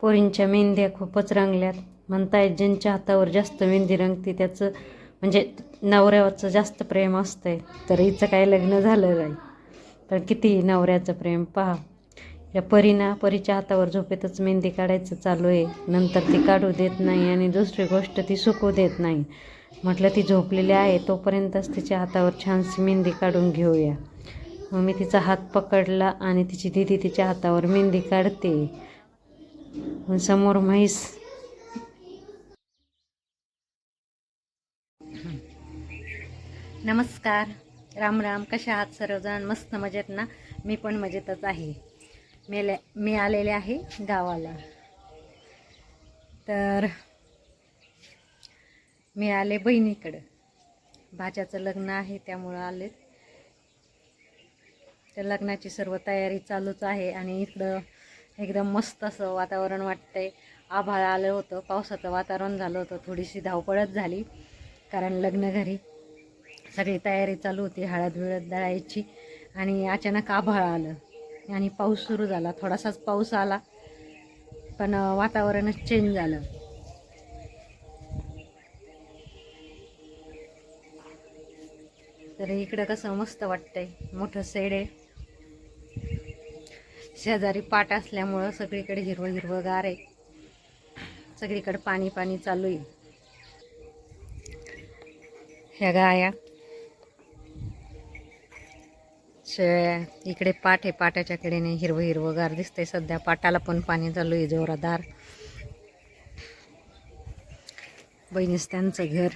पोरींच्या मेहंद्या खूपच रंगल्यात. म्हणतायत ज्यांच्या हातावर जास्त मेहंदी रंगते त्याचं म्हणजे नवऱ्यावरचं जास्त प्रेम असतंय. तर हिचं काय लग्न झालं नाही पण किती नवऱ्याचं प्रेम? पहा. या परीना परीच्या हातावर झोपेतच मेहंदी काढायचं चालू आहे. नंतर ती काढू देत नाही आणि दुसरी गोष्ट ती सुकू देत नाही. म्हटलं ती झोपलेली आहे तोपर्यंतच तिच्या हातावर छानशी मेहंदी काढून घेऊया. मग मी तिचा हात पकडला आणि तिची दिदी तिच्या हातावर मेहंदी काढते. समोर म्हैस. नमस्कार. राम राम. कशा आहात सर्वजण? मस्त मजेत ना? मी पण मजेतच आहे. मेले मी आलेले आहे गावाला. तर मी आले बहिणीकडं. भाच्याचं लग्न आहे त्यामुळं आले तर लग्नाची सर्व तयारी चालूच आहे आणि इकडं एकदम मस्त असं वातावरण वाटतंय. आभाळ आलं होतं पावसाचं वातावरण झालं होतं थोडीशी धावपळच झाली कारण लग्न घरी. सगळी तयारी चालू होती हळद विळद दळायची आणि अचानक आभाळ आलं. आणि पाऊस सुरू झाला थोडासाच पाऊस आला पण वातावरणच चेंज झालं. तर इकडं कसं मस्त वाटतंय. मोठं सेड आहे. शेजारी पाट असल्यामुळं सगळीकडे हिरवं हिरवं गार आहे. सगळीकडे पाणी पाणी चालू आहे. ह्या गाया. शेळ्या इकडे पाट आहे. पाटाच्या कडेने हिरवं हिरवं गार दिसतंय. सध्या पाटाला पण पाणी चालू आहे. जोरादार. बहिणीस त्यांचं घर.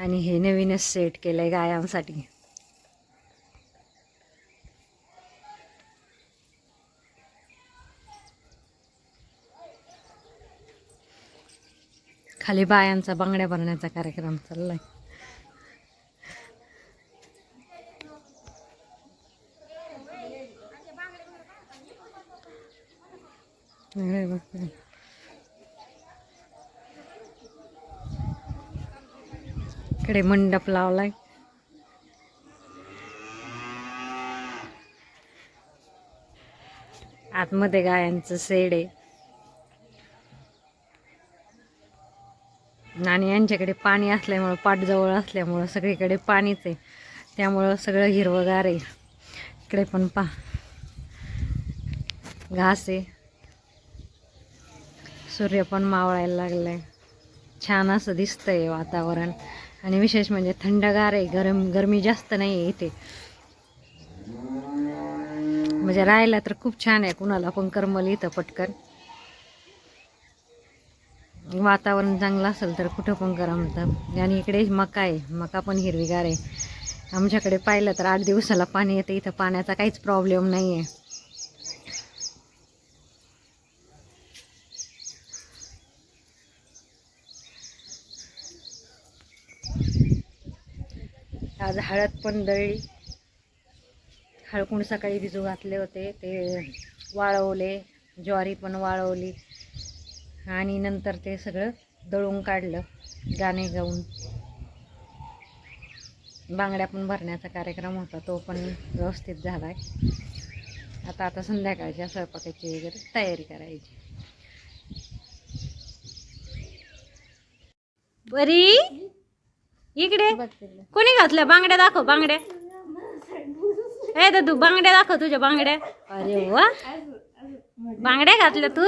आणि हे नवीनच सेट केलं आहे गायांसाठी. खाली बायांचा बांगड्या भरण्याचा कार्यक्रम चाललाय. अरे इकडे मंडप लावलाय. आतमध्ये गायांचं सेड आहे. आणि यांच्याकडे पाणी असल्यामुळं पाटजवळ असल्यामुळं सगळीकडे पाणीच आहे. त्यामुळं सगळं हिरवंगार आहे. इकडे पण पा घास आहे. सूर्य पण मावळायला लागलाय. छान असं दिसतंय वातावरण. आणि विशेष म्हणजे थंडगार आहे गरम गरमी जास्त नाही आहे इथे. म्हणजे राहायला तर खूप छान आहे कुणाला पण करमल इथं पटकन. वातावरण चांगलं असेल तर कुठं पण करमतं आणि इकडे मका आहे मका पण हिरवीगार आहे. आमच्याकडे पाहिलं तर आठ दिवसाला पाणी येतं इथं पाण्याचा काहीच प्रॉब्लेम नाही आहे आज हळद पण दळली. हळकून सकाळी भिजू घातले होते. ते वाळवले. ज्वारी पण वाळवली. आणि नंतर ते सगळं दळून काढलं. गाणे गाऊन. बांगड्या पण भरण्याचा कार्यक्रम होता. तो पण व्यवस्थित झाला आहे आता आता संध्याकाळच्या स्वयंपाकाची वगैरे तयारी करायची. बरी? इकडे? कोणी घातल्या बांगड्या दाखव बांगड्या. ए दादू बांगड्या दाखव तुझ्या बांगड्या. अरे वा. बांगड्या घातल्या तू?